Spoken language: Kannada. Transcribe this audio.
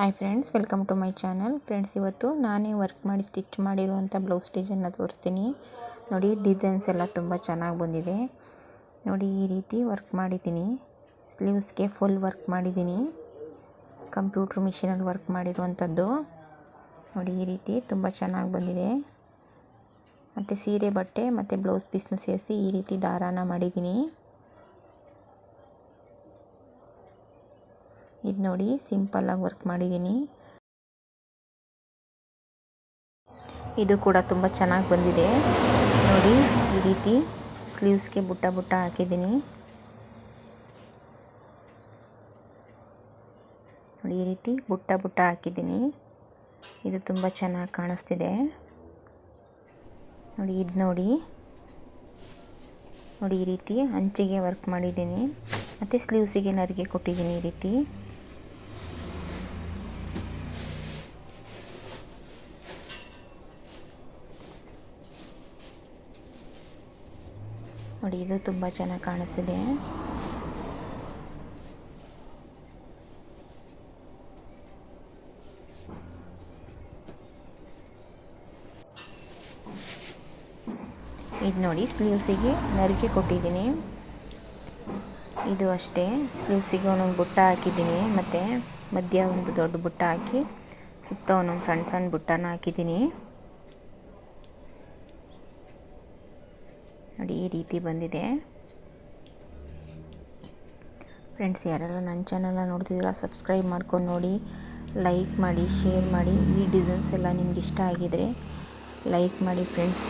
Hi friends welcome to my channel friends ಇವತ್ತು ನಾನೇ ವರ್ಕ್ ಮಾಡಿ ಸ್ಟಿಚ್ ಮಾಡಿರುವಂಥ ಬ್ಲೌಸ್ ಡಿಸೈನ್ನ ತೋರಿಸ್ತೀನಿ. ನೋಡಿ ಡಿಸೈನ್ಸ್ ಎಲ್ಲ ತುಂಬ ಚೆನ್ನಾಗಿ ಬಂದಿದೆ. ನೋಡಿ, ಈ ರೀತಿ ವರ್ಕ್ ಮಾಡಿದ್ದೀನಿ. ಸ್ಲೀವ್ಸ್ಗೆ ಫುಲ್ ವರ್ಕ್ ಮಾಡಿದ್ದೀನಿ. ಕಂಪ್ಯೂಟ್ರ್ ಮಿಷಿನಲ್ಲಿ ವರ್ಕ್ ಮಾಡಿರುವಂಥದ್ದು. ನೋಡಿ, ಈ ರೀತಿ ತುಂಬ ಚೆನ್ನಾಗಿ ಬಂದಿದೆ. ಮತ್ತು ಸೀರೆ ಬಟ್ಟೆ, ಮತ್ತು ಬ್ಲೌಸ್ ಪೀಸ್ನ ಸೇರಿಸಿ ಈ ರೀತಿ ದಾರಾನ ಮಾಡಿದ್ದೀನಿ. ಇದು ನೋಡಿ ಸಿಂಪಲ್ಲಾಗಿ ವರ್ಕ್ ಮಾಡಿದ್ದೀನಿ ಇದು ಕೂಡ ತುಂಬ ಚೆನ್ನಾಗಿ ಬಂದಿದೆ. ನೋಡಿ, ಈ ರೀತಿ ಸ್ಲೀವ್ಸ್ಗೆ ಬುಟ್ಟ ಬುಟ್ಟ ಹಾಕಿದ್ದೀನಿ ನೋಡಿ, ಈ ರೀತಿ ಬುಟ್ಟ ಬುಟ್ಟ ಹಾಕಿದ್ದೀನಿ ಇದು ತುಂಬ ಚೆನ್ನಾಗಿ ಕಾಣಿಸ್ತಿದೆ. ನೋಡಿ, ಇದು ನೋಡಿ. ನೋಡಿ, ಈ ರೀತಿ ಅಂಚಿಗೆ ವರ್ಕ್ ಮಾಡಿದ್ದೀನಿ ಮತ್ತು ಸ್ಲೀವ್ಸಿಗೆ ನರಿಗೆ ಕೊಟ್ಟಿದ್ದೀನಿ ಈ ರೀತಿ. ನೋಡಿ, ಇದು ತುಂಬ ಚೆನ್ನಾಗಿ ಕಾಣಿಸಿದೆ ಇದು ನೋಡಿ, ಸ್ಲೀವ್ಸಿಗೆ ನರಿಕೆ ಕೊಟ್ಟಿದ್ದೀನಿ. ಇದು ಅಷ್ಟೇ, ಸ್ಲೀವ್ಸಿಗೆ ಒಂದೊಂದು ಬುಟ್ಟ ಹಾಕಿದ್ದೀನಿ. ಮತ್ತು ಮಧ್ಯ ಒಂದು ದೊಡ್ಡ ಬುಟ್ಟ ಹಾಕಿ, ಸುತ್ತ ಒಂದೊಂದು ಸಣ್ಣ ಸಣ್ಣ ಬುಟ್ಟನ ಹಾಕಿದ್ದೀನಿ. ನೋಡಿ, ಈ ರೀತಿ ಬಂದಿದೆ. ಫ್ರೆಂಡ್ಸ್ ಯಾರೆಲ್ಲ ನನ್ನ ಚಾನಲ್ನ ನೋಡ್ತಿದ್ದೀರಾ ಸಬ್ಸ್ಕ್ರೈಬ್ ಮಾಡ್ಕೊಂಡು ನೋಡಿ ಲೈಕ್ ಮಾಡಿ ಶೇರ್ ಮಾಡಿ, ಈ ಡಿಸೈನ್ಸ್ ಎಲ್ಲ ನಿಮ್ಗೆ ಇಷ್ಟ ಆಗಿದರೆ ಲೈಕ್ ಮಾಡಿ ಫ್ರೆಂಡ್ಸ್